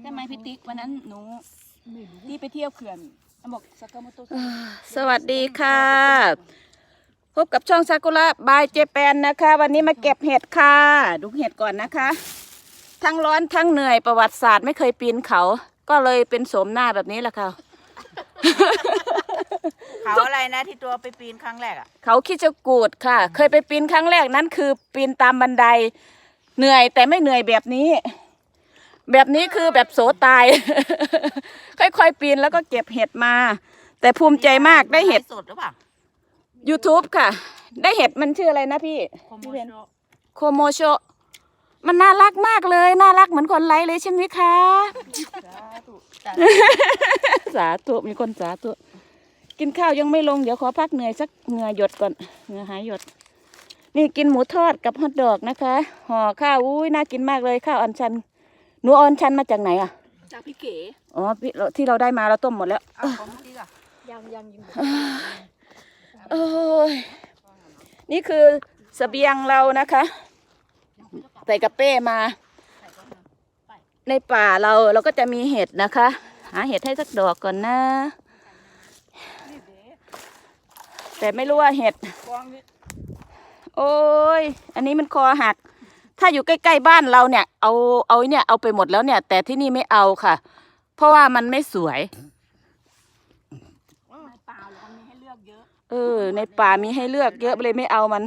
ใช่ไหมพี่ติ๊กวันนั้นหนูที่ไปเที่ยวเขื่อนเขาบอกสากาโมโตะสวัสดีค่ะ พบกับช่องซากุระบายเจแปนนะคะ วันนี้มาเก็บเห็ดค่ะ ดูเห็ดก่อนนะคะ ทั้งร้อนทั้งเหนื่อยประวัติศาสตร์ไม่เคยปีนเขา ก็เลยเป็นโสมหน้าแบบนี้แหละค่ะเขาอะไรนะที่ตัวไปปีนครั้งแรกอะเขาคิดจะกูดค่ะ เคยไปปีนครั้งแรกนั้นคือปีนตามบันได เหนื่อยแต่ไม่เหนื่อยแบบนี้ แบบนี้คือแบบโสตาย ค่อยๆ ปีนแล้วก็เก็บเห็ดมา แต่ภูมิใจมากได้เห็ด สดหรือเปล่า YouTube ค่ะ ได้เห็ดมันชื่ออะไรนะพี่พี่เพนโคโมโชมันน่ารักมากเลย น่ารักเหมือนคนไลฟ์เลยใช่ไหมคะ สาธุมีคนสาธุกินข้าวยังไม่ลงเดี๋ยวขอพักเหนื่อยสักเหงื่อหยดก่อนเหงื่อหายหยด นี่กินหมูทอดกับฮอทดอกนะคะห่อข้าวอุ้ยน่ากินมากเลยข้าวอันชันห นูออนชันมาจากไหนอะ จากพี่เก๋อ๋อพี่เราที่เราได้มาเราต้มหมดแล้ว เอาของพี่ก่ะยังยังยิงโอ้ย นี่คือเสบียงเรานะคะ ใส่กระเป้มา ในป่าเราเราก็จะมีเห็ดนะคะ หาเห็ดให้สักดอกก่อนนะ แต่ไม่รู้ว่าเห็ด กองนี่โอ้ย อันนี้มันคอหัก ถ้าอยู่ใกล้ๆบ้านเราเนี่ย เอาเอาเนี่ยเอาไปหมดแล้วเนี่ย แต่ที่นี่ไม่เอาค่ะ เพราะว่ามันไม่สวย ในป่าเรามีให้เลือกเยอะเออ ในป่ามีให้เลือกเยอะเลยไม่เอามัน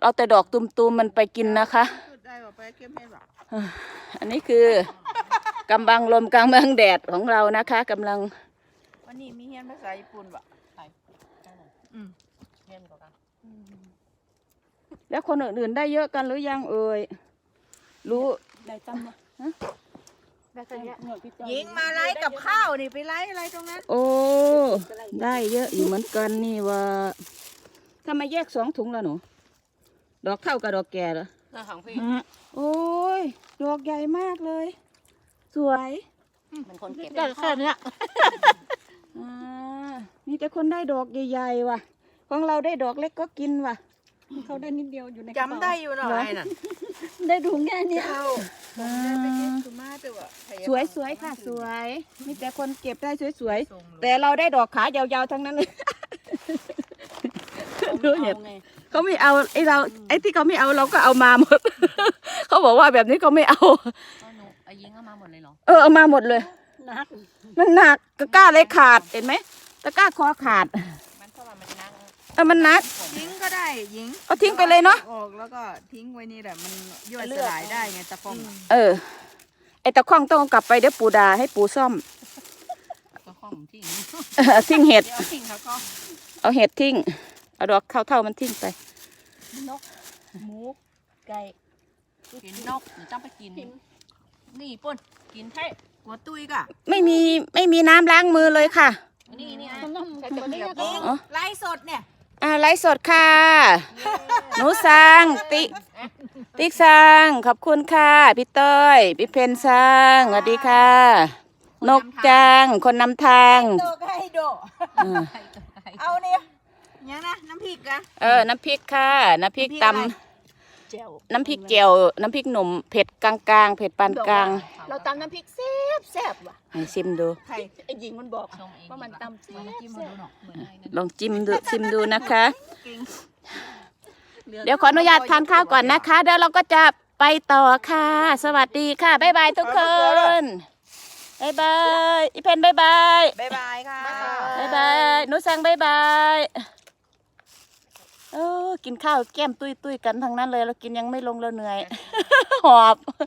เอาแต่ดอกตุมๆมันไปกินนะคะ พูดได้ว่าไปเก็บให้หรออันนี้คือกำบังลมกำบังแดดของเรานะคะกำลังวันนี้มีเฮียนภาษาญี่ปุ่นป่ะอืมเฮียนกว่ากัน แล้วคนอื่นๆได้เยอะกันหรือยังเอ่ยรู้ได้ตั้มนะได้แค่เนี้ยเหงื่อพี่จอยยิงมาไล่กับข้าวนี่ไปไล่อะไรตรงนั้น โอ้ได้เยอะอยู่เหมือนกันนี่ว่าทำไมแยกสองถุงละหนู ดอกเท่ากับดอกแก่เหรอเรื่องของพี่โอ้ยดอกใหญ่มากเลย สวยเป็นคนเก็บได้แค่นี้อ่ามีแต่คนได้ดอกใหญ่ๆว่ะ ของเราได้ดอกเล็กก็กินว่ะ เขาได้นิดเดียวอยู่ในกระเป๋าจำได้อยู่หน่อยน่ะได้ถุงแค่เนี้ยเข้าผมได้ไปเก็บสุมาแต่ว่าพาสวยสวยๆค่ะ สวย มีแต่คนเก็บได้สวยสวยส่งๆแต่เราได้ดอกขายาวๆทั้งนั้นเลย ดูเห็ดอาไงเขาไม่เอาไอ้เราไอ้ที่เขาไม่เอาเราก็เอามาหมด เขาบอกว่าแบบนี้เขาไม่เอาก็หนูเอายิงเอามาหมดเลยเหรอเออเอามาหมดเลย นักมันหนักตะกร้าเลยขาดเห็นไหมตะกร้าคอขาด เออมันหนักทิ้งก็ได้ยิงเอาทิ้งไปเลยเนาะ ออกแล้วก็ทิ้งไว้นี่แหละมันย่อยสลายได้ไงตะฟองอะเออ ไอ้ตะข้องต้องเอากลับไปเดี๋ยวปูดาให้ปูซ่อมก็ข้องทิ้งเออทิ้งเห็ด เดี๋ยวทิ้งแล้วก็เอาเห็ดทิ้ง เอาดอกเท่าๆมันทิ้งไป นกหมูไก่กินนกหรือจ้าไปกิน นี่ป่นกินแท้หัวตุ้ยก็ไม่มีไม่มีน้ำล้างมือเลยค่ะ นี่นี่อะใส่ตะเกียบยิงอ๋อ ไล่สดเนี่ย อ่าไลฟ์สดค่ะ หนูสังติติ๊กสังขอบคุณค่ะ พี่เต้ย พี่เพนสังสวัสดีค่ะ นกจัง คนนำทางโดก็ให้โดอ่าเอาเนี่ยยังนะน้ำพริกอะเออ น้ำพริกค่ะ น้ำพริกตเจียวำน้ำพริกเจียว น้ำพริกหนุ่มเผ็ดกลางๆ เผ็ดปานกลาง เราตำน้ำพริกแซ่บแซ่บว่ะให้ชิมดู ใครไอ้หญิงมันบอกว่ามันตำแซ่บแซ่บลองจิ้มดูชิมดูนะคะเก่งเดี๋ยวขออนุญาตทานข้าวก่อนนะคะเดี๋ยวเราก็จะไปต่อค่ะ สวัสดีค่ะบ๊ายบายทุกคนบ๊ายบายอีเพนบ๊ายบายบ๊ายบายค่ะบ๊ายบายหนูสังบ๊ายบายเออกินข้าวแก้มตุ้ยตุ้ยๆกันทั้งนั้นเลย เรากินยังไม่ลงเราเหนื่อย หอบเอ้ย